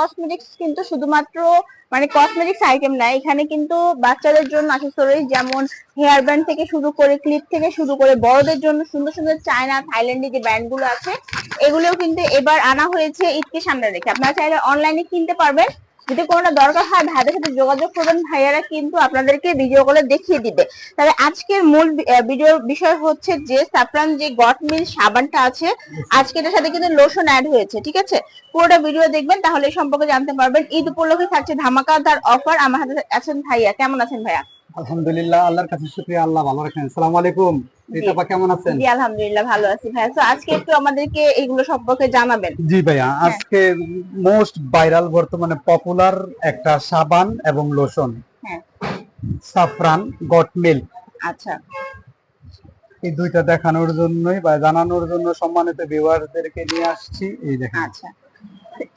Cosmetics শুধুমাত্র মানে item না, এখানে কিন্তু বাচ্চাদের জন্য অ্যাক্সেসরিজ যেমন হেয়ার ব্যান্ড থেকে শুরু করে ক্লিপ থেকে শুরু করে বড়দের জন্য সুন্দর সুন্দর চায়না থাইল্যান্ডে যে ব্যান্ডগুলো আছে, এগুলোও কিন্তু এবার আনা হয়েছে ঈদকে সামনে রেখে। আপনারা চাইলে অনলাইনে কিনতে পারবেন। যদি কোনোটা দরকার হয় ভাইদের সাথে যোগাযোগ করবেন, ভাইয়ারা কিন্তু আপনাদেরকে ভিডিও কলে দেখিয়ে দিবে। তাহলে আজকের মূল ভিডিওর বিষয় হচ্ছে যে, সাফরান যে গট মিল সাবানটা আছে, আজকে এটার সাথে কিন্তু লোশন অ্যাড হয়েছে, ঠিক আছে? পুরোটা ভিডিও দেখবেন, তাহলে সম্পর্কে জানতে পারবেন। ঈদ উপলক্ষে থাকছে ধামাকা ধামাকাদার অফার আমার হাতে আছেন ভাইয়া। কেমন আছেন ভাইয়া? আলহামদুলিল্লাহ আল্লাহর কাছে শুকরিয়া আল্লাহ ভালো রাখেন। আসসালামু আলাইকুম। রিতাপা কেমন আছেন? জি আলহামদুলিল্লাহ ভালো আছি ভাইয়া। তো আজকে একটু আমাদেরকে এগুলো সম্পর্কে জানাবেন। জি ভাইয়া আজকে মোস্ট ভাইরাল বর্তমানে পপুলার একটা সাবান এবং লোশন হ্যাঁ। সাফরান গট মিল্ক আচ্ছা। এই দুইটা দেখানোর জন্যই বা জানানোর জন্য সম্মানিত ভিউয়ারদেরকে নিয়ে আসছি। এই দেখেন। আচ্ছা।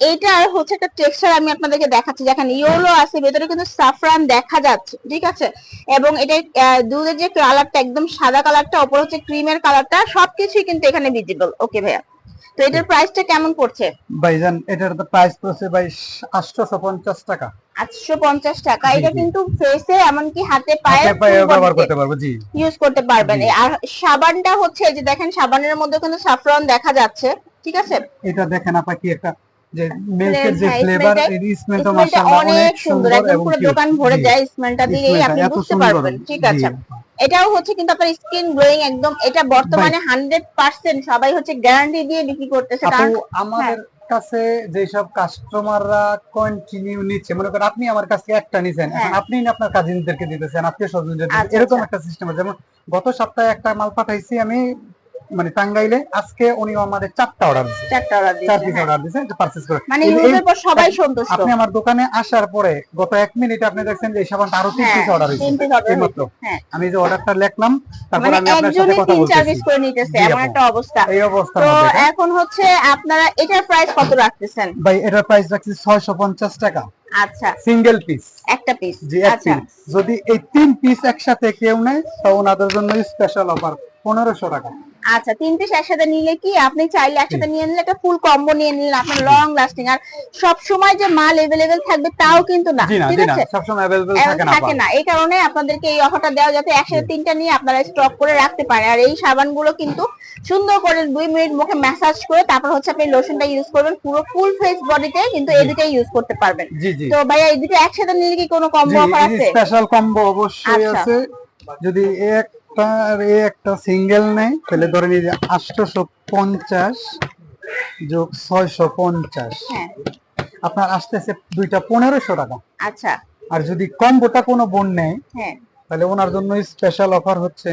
এইটা হচ্ছে একটা টেক্সচার আমি আপনাদেরকে দেখাচ্ছি। দেখেন ইয়েলো আছে ভেতরে কিন্তু সাফরান দেখা যাচ্ছে ঠিক আছে? এবং এটা দুধের যে কালারটা একদম সাদা কালারটা ওপর হচ্ছে ক্রিমের কালারটা সবকিছুই কিন্তু এখানে ভিজিবল ওকে ভাইয়া? তো এটার প্রাইসটা কেমন পড়ছে? ভাইজান এটার তো প্রাইস পড়ছে ভাই আটশোশো পঞ্চাশ টাকা। আটশো পঞ্চাশ টাকা। এটা কিন্তু ফেসে এমনকি হাতে পায়ে হাতে পায়ে ব্যবহার করতে পারব জি। ইউজ করতে পারবেন। আর সাবানটা হচ্ছে এই যে দেখেন সাবানের মধ্যে কিন্তু সাফরান দেখা যাচ্ছে ঠিক আছে? এটা দেখেন আপা কি একটা যে মিল্কের যে ফ্লেভার এই স্মেলটা স্মেলটা মাশাআল্লাহ অনেক সুন্দর একদম পুরো দোকান ভরে যায় স্মেলটা দিলেই আপনি বুঝতে পারবেন ঠিক আছে এটাও হচ্ছে কিন্তু আপনার স্কিন গ্লোয়িং একদম এটা বর্তমানে হান্ড্রেড পার্সেন্ট সবাই হচ্ছে গ্যারান্টি দিয়ে বিক্রি করতেছে কারণ আমাদের হ্যাঁ। কাছে যেসব কাস্টমাররা কন্টিনিউ নিচ্ছে মনে করেন আপনি আমার কাছে একটা নিছেন এখন হ্যাঁ। আপনি আপনার কাজিনদেরকে দিতেছেন আত্মীয় স্বজনদের আচ্ছা, এরকম আচ্ছা। একটা সিস্টেম আছে যেমন গত সপ্তাহে একটা মাল পাঠাইছি আমি মানে টাঙ্গাইলে আজকে উনি আমাদের চারটা অর্ডার দিচ্ছে চারটা অর্ডার চার দিচ্ছে পিস হ্যাঁ। অর্ডার দিচ্ছে পারচেজ করে। মানে ইউজের পর সবাই সন্তুষ্ট। আপনি আমার দোকানে আসার পরে গত এক মিনিটে আপনি দেখছেন যে এই সাবানটা আরও তিন হ্যাঁ, পিস অর্ডার হয়েছে। piece হ্যাঁ। আমি যে অর্ডারটা লিখলাম তারপর মানে আমি আপনার সাথে কথা চার বলতেছি। পিস করে নিতেছে এমন একটা অবস্থা। এই অবস্থা তো এখন হচ্ছে আপনারা এটার প্রাইস কত রাখতেছেন? ভাই এটার প্রাইস রাখছি ছয়শো পঞ্চাশ টাকা। আচ্ছা। সিঙ্গেল পিস একটা পিস জি আচ্ছা। যদি এই তিন পিস একসাথে কেউ নেয় তো ওনাদের জন্য স্পেশাল অফার পনেরোশো টাকা। আচ্ছা তিন পিস একসাথে নিলে কি আপনি চাইলে একসাথে নিয়ে নিলে একটা ফুল কম্বো নিয়ে নিলেন আপনার লং লাস্টিং আর সব সময় যে মাল এভেলেবেল থাকবে তাও কিন্তু না ঠিক আছে? সবসময় অ্যাভেলেবল এখন থাকে না থাকে না এই কারণে আপনাদেরকে এই অফারটা দেওয়া যাতে একসাথে তিনটা নিয়ে আপনারা স্টক করে রাখতে পারেন আর এই সাবানগুলো কিন্তু সুন্দর করে দুই মিনিট মুখে ম্যাসাজ করে তারপর হচ্ছে আপনি লোশনটা ইউজ করবেন পুরো ফুল ফেস বডিতে কিন্তু এই দুটোই ইউজ করতে পারবেন। তো ভাইয়া এই দুটো একসাথে নিলে কি কোনো কম্বো অফার আছে? স্পেশাল কম্বো অবশ্যই আচ্ছা। আছে। যদি এ একটা আর এ একটা সিঙ্গেল নেয় তাহলে ধরেন এই যে আটশোশো পঞ্চাশ যোগ ছয়শো পঞ্চাশ হ্যাঁ। আপনার আসতেছে দুইটা পনেরোশো টাকা। আচ্ছা। আর যদি কম্বোটা কোনো বোন নেয় হ্যাঁ। তাহলে ওনার জন্য স্পেশাল অফার হচ্ছে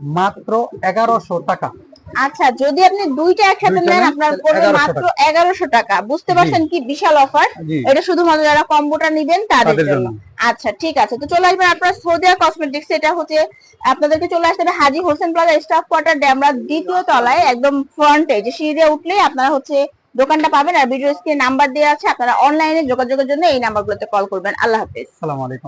মাত্র এগারোশো টাকা। আচ্ছা যদি আপনি দুইটা একসাথে নেন আপনার পড়বে মাত্র এগারোশো টাকা। বুঝতে পারছেন কি? বিশাল অফার এটা শুধুমাত্র যারা কম্বোটা নিবেন তাদের জন্য। আচ্ছা ঠিক আছে। তো চলে আসবেন আপনার সোদিয়া কসমেটিক্স এটা হচ্ছে আপনাদেরকে চলে আসতে হবে Haji Hossain plaza staff quarter Demra দ্বিতীয় তলায় একদম ফ্রন্টে যে সিঁড়ি দিয়ে উঠলেই আপনারা হচ্ছে দোকানটা পাবেন। আর ভিডিও স্ক্রিনে নাম্বার দেওয়া আছে আপনারা অনলাইনে যোগাযোগের জন্য এই নাম্বারগুলোতে কল করবেন। আল্লাহ হাফেজ। আসসালামু আলাইকুম।